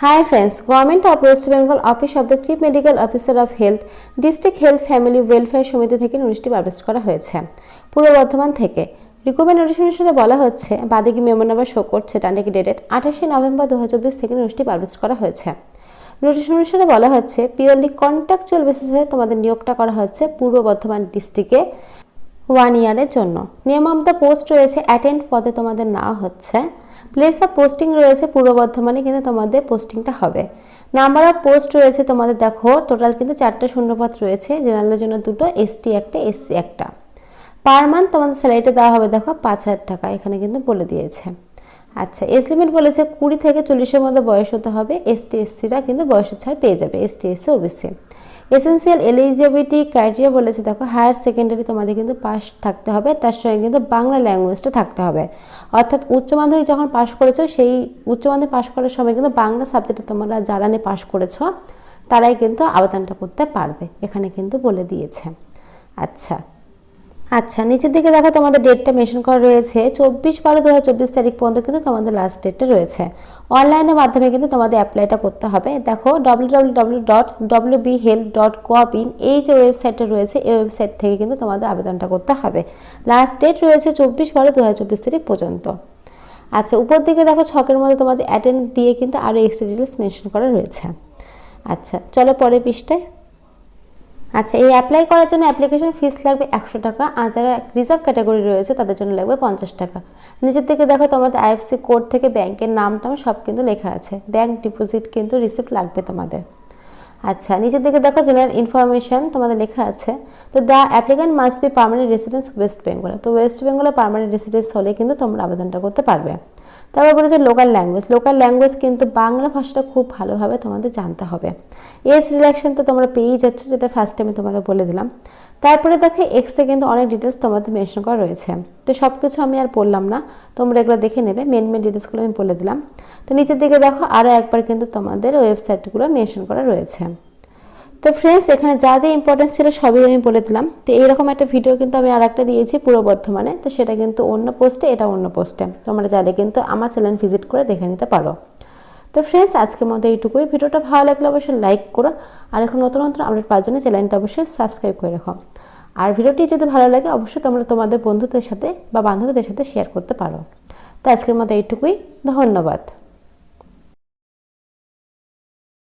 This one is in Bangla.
Hi friends, Government of West Bengal Office of the Chief Medical Officer of Health District Health Family Welfare সমিতি থেকে নোটিশটি পাবলিশ করা হয়েছে। পূর্ব বর্ধমান থেকে। রিকমেন্ড অনুসারে বলা হচ্ছে বাদিকে মেমো নাম্বার শো করছে ডানদিকে ডেটেড আঠাশে নভেম্বর দু হাজার চব্বিশ থেকে নোটিশটি পাবলিশ করা হয়েছে। নোটিশ অনুসারে বলা হচ্ছে পিওরলি কন্ট্রাকচুয়াল বেসিসে তোমাদের নিয়োগটা করা হচ্ছে পূর্ব বর্ধমান ডিস্ট্রিক্টে ওয়ান ইয়ারের জন্য। নেম অফ দ্য পোস্ট রয়েছে অ্যাটেন্ড পদে তোমাদের নেওয়া হচ্ছে প্লেস অফ পোস্টিং রয়েছে, পূর্ব বর্ধমানে কিন্তু তোমাদের পোস্টিংটা হবে। নাম্বার অফ পোস্ট রয়েছে তোমাদের, দেখো টোটাল কিন্তু চারটে শূন্যপদ রয়েছে জেনারেলের জন্য দুটো এসটি একটা এসসি একটা। পার মান্থ তোমাদের স্যালারিটা দেওয়া হবে, দেখো, পাঁচ হাজার টাকা, এখানে কিন্তু বলে দিয়েছে। আচ্ছা এস লিমিট বলেছে, কুড়ি থেকে চল্লিশের মধ্যে বয়স হতে হবে এসটি এসসিরা কিন্তু বয়সের ছাড় পেয়ে যাবে ST SC OBC essential eligibility criteria বলেছে, দেখো হায়ার সেকেন্ডারি তোমাদের কিন্তু পাস থাকতে হবে, তার সঙ্গে কিন্তু বাংলা ল্যাঙ্গুয়েজটা থাকতে হবে। অর্থাৎ উচ্চ মাধ্যমিক যখন পাস করেছ, সেই উচ্চ মাধ্যমিক পাস করার সময় কিন্তু বাংলা সাবজেক্টে তোমরা যারা নিয়ে পাস করেছ, তারাই কিন্তু আবেদনটা করতে পারবে, এখানে কিন্তু বলে দিয়েছে। আচ্ছা আচ্ছা নিচের দিকে দেখো তোমাদের ডেটটা মেনশন করা রয়েছে। চব্বিশ বারো দু তারিখ পর্যন্ত কিন্তু তোমাদের লাস্ট ডেটটা রয়েছে। অনলাইনের মাধ্যমে কিন্তু তোমাদের অ্যাপ্লাইটা করতে হবে। দেখো ডব্লিউ এই যে ওয়েবসাইটটা রয়েছে, এই ওয়েবসাইট থেকে কিন্তু তোমাদের আবেদনটা করতে হবে। লাস্ট ডেট রয়েছে চব্বিশ বারো দু তারিখ পর্যন্ত। আচ্ছা উপর দিকে দেখো ছকের মধ্যে তোমাদের অ্যাটেন্ড দিয়ে কিন্তু আরও এক্সট্রা ডিটেলস মেনশন করা রয়েছে। আচ্ছা চলো পরে পৃষ্ঠায়। আচ্ছা এই অ্যাপ্লাই করার জন্য অ্যাপ্লিকেশন ফিস লাগবে একশো টাকা আর যারা রিজার্ভ ক্যাটাগরি রয়েছে তাদের জন্য লাগবে পঞ্চাশ টাকা। নিচের দিকে দেখো তোমাদের আইএফসি কোড থেকে ব্যাংকের নাম টাম সব কিন্তু লেখা আছে। ব্যাংক ডিপোজিট কিন্তু রিসিপ্ট লাগবে তোমাদের। আচ্ছা নিচের দিকে দেখো জেনারেল ইনফরমেশন তোমাদের লেখা আছে। তো the applicant must be permanent residence West Bengal তো ওয়েস্ট বেঙ্গলের পার্মানেন্ট রেসিডেন্স হলে কিন্তু তোমরা আবেদনটা করতে পারবে। তারপর বলেছে লোকাল ল্যাঙ্গুয়েজ লোকাল ল্যাঙ্গুয়েজ কিন্তু বাংলা ভাষাটা খুব ভালোভাবে তোমাদের জানতে হবে। এজ রিলেকশন তো তোমরা পেয়েই যাচ্ছ, যেটা ফার্স্ট টাইমে তোমাদের বলে দিলাম। তারপরে দেখো এক্সট্রা কিন্তু অনেক ডিটেলস তোমাদের মেনশন করা রয়েছে। তো সব কিছু আমি আর বললাম না, তোমরা এগুলো দেখে নেবে মেন মেন ডিটেলসগুলো আমি বলে দিলাম। তো নিচের দিকে দেখো আরও একবার কিন্তু তোমাদের ওয়েবসাইটগুলো মেনশন করা রয়েছে। তো ফ্রেন্ডস এখানে যা যা ইম্পর্টেন্স ছিল সবই আমি বলে দিলাম। তো এইরকম একটা ভিডিও কিন্তু আমি আর একটা দিয়েছি পুরো বর্ধমানে। তো সেটা কিন্তু অন্য পোস্টে এটা অন্য পোস্টে তোমরা চাইলে কিন্তু আমার চ্যানেল ভিজিট করে দেখে নিতে পারো। তো ফ্রেন্ডস আজকের মতো এইটুকুই। ভিডিওটা ভালো লাগলে অবশ্যই লাইক করো। আর এখন নতুন নতুন আপডেট পাওয়ার জন্য চ্যানেলটা অবশ্যই সাবস্ক্রাইব করে রাখো। আর ভিডিওটি যদি ভালো লাগে, অবশ্যই তোমরা তোমাদের বন্ধুদের সাথে বা বান্ধবীদের সাথে শেয়ার করতে পারো। তো আজকের মতো এইটুকুই। ধন্যবাদ।